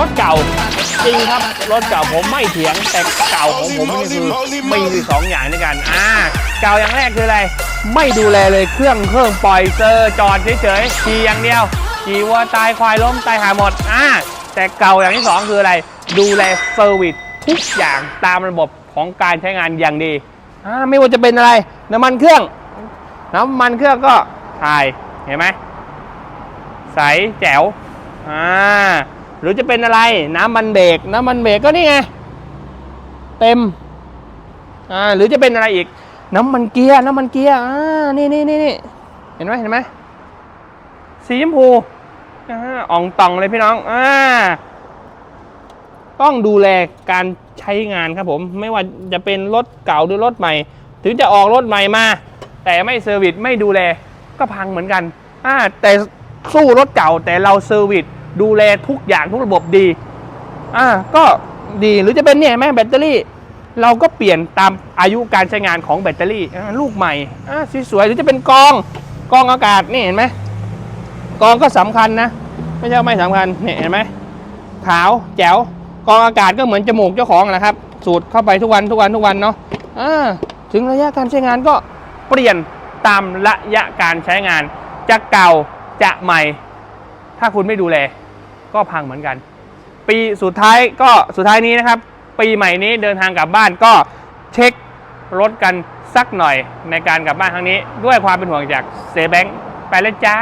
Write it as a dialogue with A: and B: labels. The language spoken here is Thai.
A: รถเก่าจริงครับรถเก่าผมไม่เถียงแต่เก่าของผมนี่คือมีอยู่สองอย่างด้วยกันอ่าเก่าอย่างแรกคืออะไร ไม่ดูแลเลยเครื่องเครื่องปล่อยเซอร์จอดเฉยๆขี่อย่างเดียวขี่วัวตายควายล้มตายหาหมดอ่าแต่เก่าอย่างที่สองคืออะไร ดูแลเซอร์วิสทุกอย่างตามระบบของการใช้งานอย่างดีอ่าไม่ว่าจะเป็นอะไร น้ำมันเครื่อง น้ำมันเครื่องก็ถ่ายเห็นไหมใสแจ๋วอ่า หรือจะเป็นอะไรน้ำมันเบรกน้ำมันเบรกก็นี่ไง เต็มอ่าหรือจะเป็นอะไรอีก น้ำมันเกียร์น้ำมันเกียร์อ่านี่นี่นี่นี่เห็นไหมเห็นไหมสีชมพูอ่าอ่องตองเลยพี่น้องอ่าต้องดูแลการใช้งานครับผม ไม่ว่าจะเป็นรถเก่าหรือรถใหม่ ถึงจะออกรถใหม่มา แต่ไม่เซอร์วิสไม่ดูแลก็พังเหมือนกันอ่าแต่สู้รถเก่าแต่เราเซอร์วิส ดูแลทุกอย่างทุกระบบดี อ่า ก็ดีหรือจะเป็นเนี่ยแม่แบตเตอรี่ เราก็เปลี่ยนตามอายุการใช้งานของแบตเตอรี่ลูกใหม่อ่าสวยๆหรือจะเป็นกองกองอากาศนี่เห็นไหมกองก็สำคัญนะ ไม่ใช่ไม่สำคัญเนี่ยเห็นไหมขาวแจ๋วกองอากาศก็เหมือนจมูกเจ้าของแหละครับ สูดเข้าไปทุกวันทุกวันทุกวันเนาะอ่าถึงระยะการใช้งานก็เปลี่ยนตามระยะการใช้งานจะเก่าจะใหม่ ถ้าคุณไม่ดูแล ก็พังเหมือนกัน ปีสุดท้ายก็สุดท้ายนี้นะครับ ปีใหม่นี้เดินทางกลับบ้านก็เช็ครถกันสักหน่อยในการกลับบ้านครั้งนี้ ด้วยความเป็นห่วงจากเซแบงค์ไปแล้วจ้า